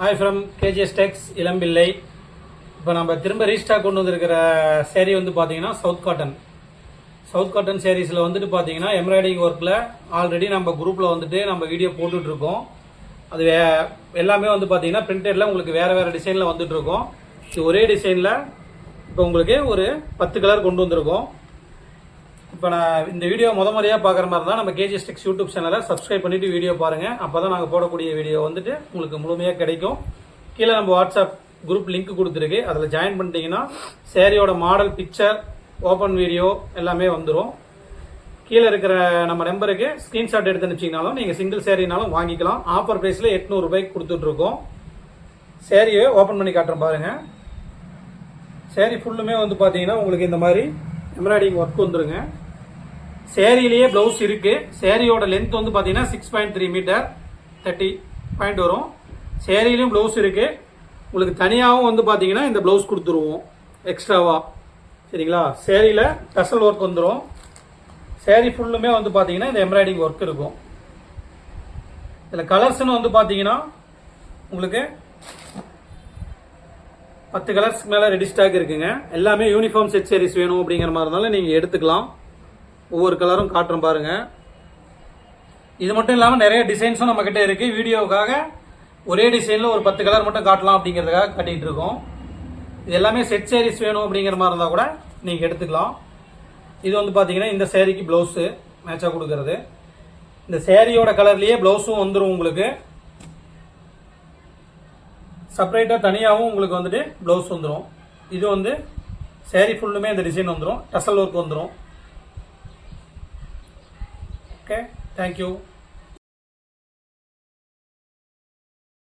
Hi from KGS Tex Elampillai. இப்போ நம்ம திரும்ப ரீஸ்டாக் கொண்டு வந்திருக்கிற சேரீ வந்து பார்த்தீங்கன்னா சவுத் காட்டன் சவுத் காட்டன் சேரீஸில் வந்துட்டு பார்த்தீங்கன்னா எம்ப்ராய்டிங் ஒர்க்கில் ஆல்ரெடி நம்ம குரூப்பில் வந்துட்டு நம்ம வீடியோ போட்டுட்ருக்கோம். அது வே எல்லாமே வந்து பார்த்தீங்கன்னா பிரிண்டடில் உங்களுக்கு வேறு வேறு டிசைனில் வந்துட்டுருக்கோம் இது ஒரே டிசைனில் இப்போ உங்களுக்கு ஒரு பத்து கலர் கொண்டு வந்திருக்கோம். இப்போ நான் இந்த வீடியோ முத முறையாக பார்க்குற மாதிரி தான் நம்ம கேஜி ஸ்டிக்ஸ் யூடியூப் சேனலை சப்ஸ்கிரைப் பண்ணிவிட்டு வீடியோ பாருங்கள் அப்போ தான் நாங்கள் போடக்கூடிய வீடியோ வந்துட்டு உங்களுக்கு முழுமையாக கிடைக்கும். கீழே நம்ம வாட்ஸ்அப் குரூப் லிங்க் கொடுத்துருக்கு. அதில் ஜாயின் பண்ணிட்டீங்கன்னா சேரீயோட மாடல் பிக்சர் ஓப்பன் வீடியோ எல்லாமே வந்துடும் கீழே இருக்கிற நம்ம நம்பருக்கு ஸ்க்ரீன்ஷாட் எடுத்து அனுப்பிச்சிங்கனாலும் நீங்கள் சிங்கிள் சேரீனாலும் வாங்கிக்கலாம். ஆஃபர் ப்ரைஸில் எட்நூறுபாய்க்கு கொடுத்துட்ருக்கோம். சேரீயை ஓப்பன் பண்ணி காட்டுறேன் பாருங்கள் சேரீ ஃபுல்லுமே வந்து பார்த்தீங்கன்னா உங்களுக்கு இந்த மாதிரி எம்ப்ராய்டிங் ஒர்க் வந்துருங்க. சேரீலேயே ப்ளவுஸ் இருக்கு. சேரீயோட லென்த் வந்து பார்த்தீங்கன்னா six point three metre thirty point வரும். சேரீலையும் ப்ளவுஸ் இருக்கு. உங்களுக்கு தனியாகவும் வந்து பார்த்தீங்கன்னா இந்த ப்ளவுஸ் கொடுத்துருவோம். எக்ஸ்ட்ராவா சரிங்களா? சேரீயில் டசல் ஒர்க் வந்துடும் சேரீ ஃபுல்லுமே வந்து பார்த்தீங்கன்னா இந்த எம்ப்ராய்டிங் ஒர்க் இருக்கும். இதில் கலர்ஸ்னு வந்து பார்த்தீங்கன்னா உங்களுக்கு பத்து கலர்ஸ்க்கு மேலே ரெடி ஸ்டாக் இருக்குங்க. எல்லாமே யூனிஃபார்ம் செட் சேரீஸ் வேணும் அப்படிங்கிற மாதிரி இருந்தாலும் நீங்கள் எடுத்துக்கலாம். ஒவ்வொரு கலரும் காட்டுறோம் பாருங்க. இது மட்டும் இல்லாமல் நிறைய டிசைன்ஸும் நம்ம இருக்குது இருக்கு. வீடியோவுக்காக ஒரே டிசைனில் ஒரு பத்து கலர் மட்டும் காட்டலாம் அப்படிங்கிறதுக்காக காட்டிட்டு இருக்கோம். இது எல்லாமே செட் சேரீஸ் வேணும் அப்படிங்கிற மாதிரி இருந்தால் கூட நீங்கள் எடுத்துக்கலாம். இது வந்து பார்த்தீங்கன்னா இந்த சேரீக்கு ப்ளவுஸு மேட்சாக கொடுக்கறது. இந்த சேரீயோட கலர்லேயே ப்ளவுஸும் வந்துடும் உங்களுக்கு. செப்பரேட்டாக தனியாகவும் உங்களுக்கு வந்துட்டு ப்ளவுஸ் வந்துடும் இது வந்து சேரீ ஃபுல்லுமே இந்த டிசைன் வந்துடும் டசல் ஒர்க் வந்துடும் okay thank you.